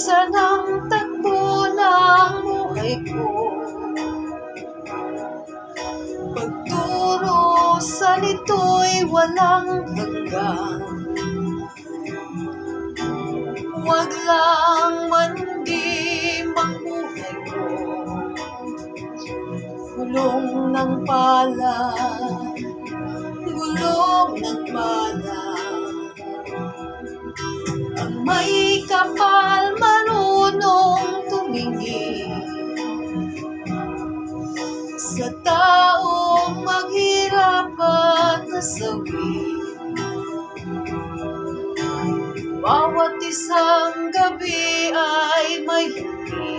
Minsan ang takbo ng buhay ko. Pagturo sa nito'y walang hanggang Huwag lang mandi mabuhay ko. Gulong ng pala Gulong ng pala. Ang may Sa taong maghirap at nasawi Bawat isang gabi ay may hindi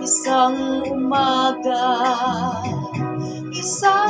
Isang umaga Isang